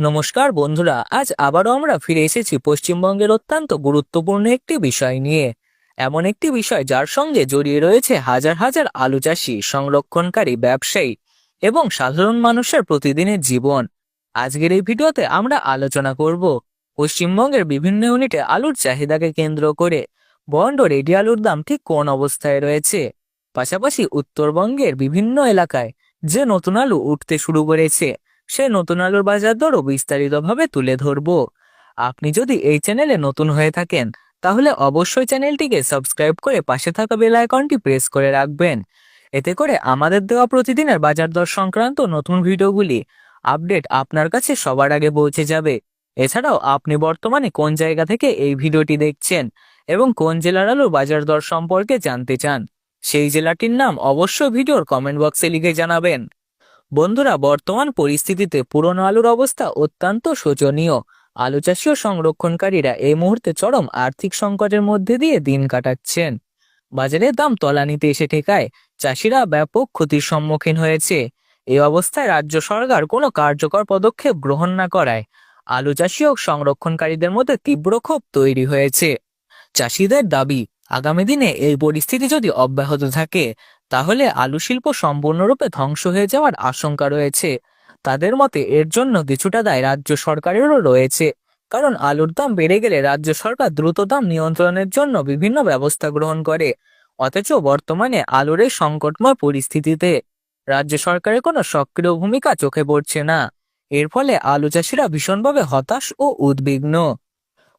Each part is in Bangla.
নমস্কার বন্ধুরা, আজ আবারও আমরা ফিরে এসেছি পশ্চিমবঙ্গের অত্যন্ত গুরুত্বপূর্ণ একটি বিষয় নিয়ে। এমন একটি বিষয় যার সঙ্গে জড়িয়ে রয়েছে হাজার হাজার আলু চাষি, সংরক্ষণকারী ব্যবসায়ী এবং সাধারণ মানুষের প্রতিদিনের জীবন। আজকের এই ভিডিওতে আমরা আলোচনা করব পশ্চিমবঙ্গের বিভিন্ন ইউনিটে আলুর চাহিদাকে কেন্দ্র করে। বন্ড রেডি আলুর দাম ঠিক কোন অবস্থায় রয়েছে? পাশাপাশি উত্তরবঙ্গের বিভিন্ন এলাকায় যে নতুন আলু উঠতে শুরু করেছে সে নতুন আলুর বাজার দরও বিস্তারিতভাবে তুলে ধরব। আপনি যদি এই চ্যানেলে নতুন হয়ে থাকেন, তাহলে অবশ্যই চ্যানেলটিকে সাবস্ক্রাইব করে পাশে থাকা বেল আইকনটি প্রেস করে রাখবেন। এতে করে আমাদের দেওয়া প্রতিদিনের বাজার দর সংক্রান্ত নতুন ভিডিওগুলি আপডেট আপনার কাছে সবার আগে পৌঁছে যাবে। এছাড়াও আপনি বর্তমানে কোন জায়গা থেকে এই ভিডিওটি দেখছেন এবং কোন জেলার আলুর বাজার দর সম্পর্কে জানতে চান, সেই জেলাটির নাম অবশ্যই ভিডিওর কমেন্ট বক্সে লিখে জানাবেন। বন্ধুরা, বর্তমান পরিস্থিতিতে পুরনো আলুর অবস্থা অত্যন্ত শোচনীয়। আলু চাষি ও সংরক্ষণকারীরা এই মুহূর্তে চরম আর্থিক সংকটের মধ্যে দিয়ে দিন কাটাচ্ছেন। বাজারের দাম তলানিতে এসে ঠেকায়, চাষিরা ব্যাপক ক্ষতির সম্মুখীন হয়েছে। এই অবস্থায় রাজ্য সরকার কোনো কার্যকর পদক্ষেপ গ্রহণ না করায় আলু চাষি ও সংরক্ষণকারীদের মধ্যে তীব্র ক্ষোভ তৈরি হয়েছে। চাষিদের দাবি, আগামী দিনে এই পরিস্থিতি যদি অব্যাহত থাকে তাহলে আলু শিল্প সম্পূর্ণরূপে ধ্বংস হয়ে যাওয়ার আশঙ্কা রয়েছে। তাদের মতে, এর জন্য কিছুটা দায় রাজ্য সরকারেরও রয়েছে। কারণ আলুর দাম বেড়ে গেলে রাজ্য সরকার দ্রুত দাম নিয়ন্ত্রণের জন্য বিভিন্ন ব্যবস্থা গ্রহণ করে। অথচ বর্তমানে আলুর এই সংকটময় পরিস্থিতিতে রাজ্য সরকারের কোনো সক্রিয় ভূমিকা চোখে পড়ছে না। এর ফলে আলু চাষিরা ভীষণভাবে হতাশ ও উদ্বিগ্ন।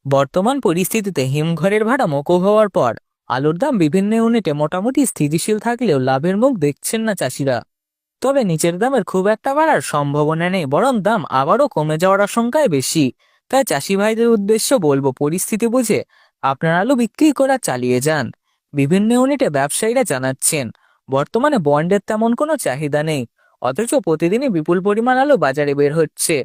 বর্তমান পরিস্থিতিতে হিমঘরের ভাড়া মকুব হওয়ার পর আলুর দাম বিভিন্ন ইউনিটে মোটামুটি স্থিতিশীল থাকলেও লাভের মুখ দেখছেন না চাষিরা। তবে নিচের দামের খুব একটা বাড়ার সম্ভাবনা নেই, বরং দাম আবারও কমে যাওয়ার আশঙ্কায় বেশি। তাই চাষি ভাইদের উদ্দেশ্য বলব পরিস্থিতি বুঝে আপনার আলু বিক্রি করা চালিয়ে যান। বিভিন্ন ইউনিটে ব্যবসায়ীরা জানাচ্ছেন, বর্তমানে বন্ডের তেমন কোনো চাহিদা নেই, অথচ প্রতিদিনই বিপুল পরিমাণ আলু বাজারে বের হচ্ছে।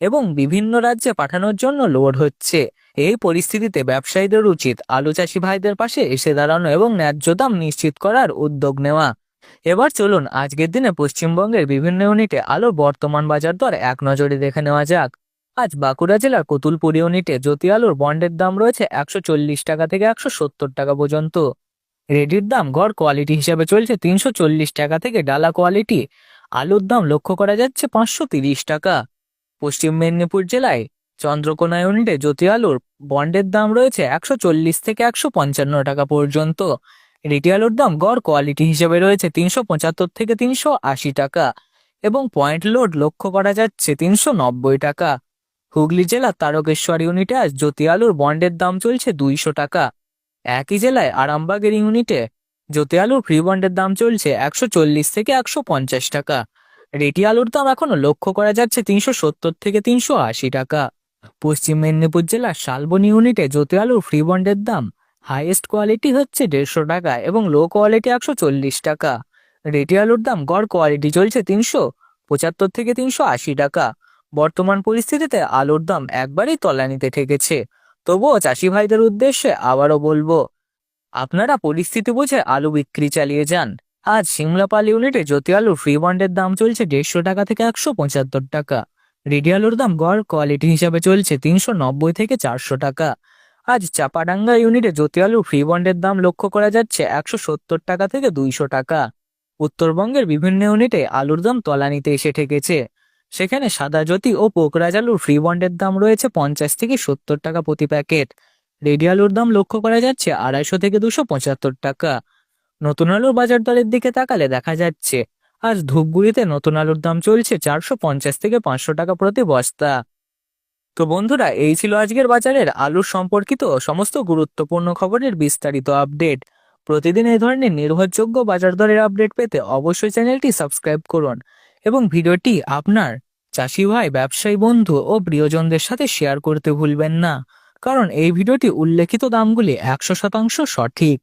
এবং বিভিন্ন রাজ্যে পাঠানোর জন্য লোড হচ্ছে। এই পরিস্থিতিতে ব্যবসায়ীদের উচিত আলু চাষি ভাইদের পাশে এসে দাঁড়ানো এবং ন্যায্য দাম নিশ্চিত করার উদ্যোগ নেওয়া। এবার চলুন আজকের দিনে পশ্চিমবঙ্গের বিভিন্ন ইউনিটে আলুর বর্তমান বাজার দর এক নজরে দেখে নেওয়া যাক। আজ বাঁকুড়া জেলার কতুলপুর ইউনিটে জ্যোতি আলুর বন্ডের দাম রয়েছে একশো চল্লিশ টাকা থেকে একশো সত্তর টাকা পর্যন্ত। রেডির দাম গড় কোয়ালিটি হিসাবে চলছে তিনশো চল্লিশ টাকা থেকে ডালা কোয়ালিটি। আলুর দাম লক্ষ্য করা যাচ্ছে পাঁচশো তিরিশ টাকা। পশ্চিম মেদিনীপুর জেলায় চন্দ্রকোনা ইউনিটে জ্যোতি আলুর বন্ডের দাম রয়েছে একশো চল্লিশ থেকে একশো পঞ্চান্ন টাকা পর্যন্ত। রিটি আলুর দাম গড় কোয়ালিটি হিসেবে রয়েছে তিনশো পঁচাত্তর থেকে তিনশো আশি টাকা এবং পয়েন্ট লোড লক্ষ্য করা যাচ্ছে তিনশো নব্বই টাকা। হুগলি জেলার তারকেশ্বর ইউনিটে আজ জ্যোতি আলুর বন্ডের দাম চলছে দুইশো টাকা। একই জেলায় আরামবাগের ইউনিটে জ্যোতি আলুর ফ্রি বন্ডের দাম চলছে একশো চল্লিশ থেকে একশো পঞ্চাশ টাকা। রেটি আলুর দাম এখনও লক্ষ্য করা যাচ্ছে তিনশো সত্তর থেকে তিনশো আশি টাকা। পশ্চিম মেদিনীপুর জেলার শালবন ইউনিটে জ্যোতি আলুর ফ্রি বন্ডের দাম হাইয়েস্ট কোয়ালিটি হচ্ছে দেড়শো টাকা এবং লো কোয়ালিটি একশো চল্লিশ টাকা। রেটি আলুর দাম গড় কোয়ালিটি চলছে তিনশো পঁচাত্তর থেকে তিনশো আশি টাকা। বর্তমান পরিস্থিতিতে আলুর দাম একবারই তলানিতে ঠেকেছে। তবুও চাষি ভাইদের উদ্দেশ্যে আবারও বলব, আপনারা পরিস্থিতি বুঝে আলু বিক্রি চালিয়ে যান। আজ সিমলাপাল ইউনিটে জ্যোতি আলুর ফ্রি বন্ডের দাম চলছে দেড়শো টাকা থেকে একশো পঁচাত্তর টাকা। রেডি আলুর দাম গড় কোয়ালিটি হিসাবে চলছে তিনশো নব্বই থেকে চারশো টাকা। আজ চাপাডাঙ্গা ইউনিটে জ্যোতি আলুর ফ্রি বন্ডের দাম লক্ষ্য করা যাচ্ছে একশো সত্তর টাকা থেকে দুইশো টাকা। উত্তরবঙ্গের বিভিন্ন ইউনিটে আলুর দাম তলানিতে এসে ঠেকেছে। সেখানে সাদা জ্যোতি ও পোকরাজ আলুর ফ্রি বন্ডের দাম রয়েছে পঞ্চাশ থেকে সত্তর টাকা প্রতি প্যাকেট। রেডি আলুর দাম লক্ষ্য করা যাচ্ছে আড়াইশো থেকে দুশো পঁচাত্তর টাকা। নতুন আলুর বাজার দরের দিকে তাকালে দেখা যাচ্ছে, আজ ধূপগুড়িতে নতুন আলুর দাম চলছে চারশো পঞ্চাশ থেকে পাঁচশো টাকা প্রতি বস্তা। তো বন্ধুরা, এই ছিল আজকের বাজারের আলুর সম্পর্কিত সমস্ত গুরুত্বপূর্ণ খবরের বিস্তারিত আপডেট। প্রতিদিন এই ধরনের নির্ভরযোগ্য বাজার দরের আপডেট পেতে অবশ্যই চ্যানেলটি সাবস্ক্রাইব করুন এবং ভিডিওটি আপনার চাষি ভাই, ব্যবসায়ী বন্ধু ও প্রিয়জনদের সাথে শেয়ার করতে ভুলবেন না, কারণ এই ভিডিওটি উল্লেখিত দামগুলি একশো শতাংশ সঠিক।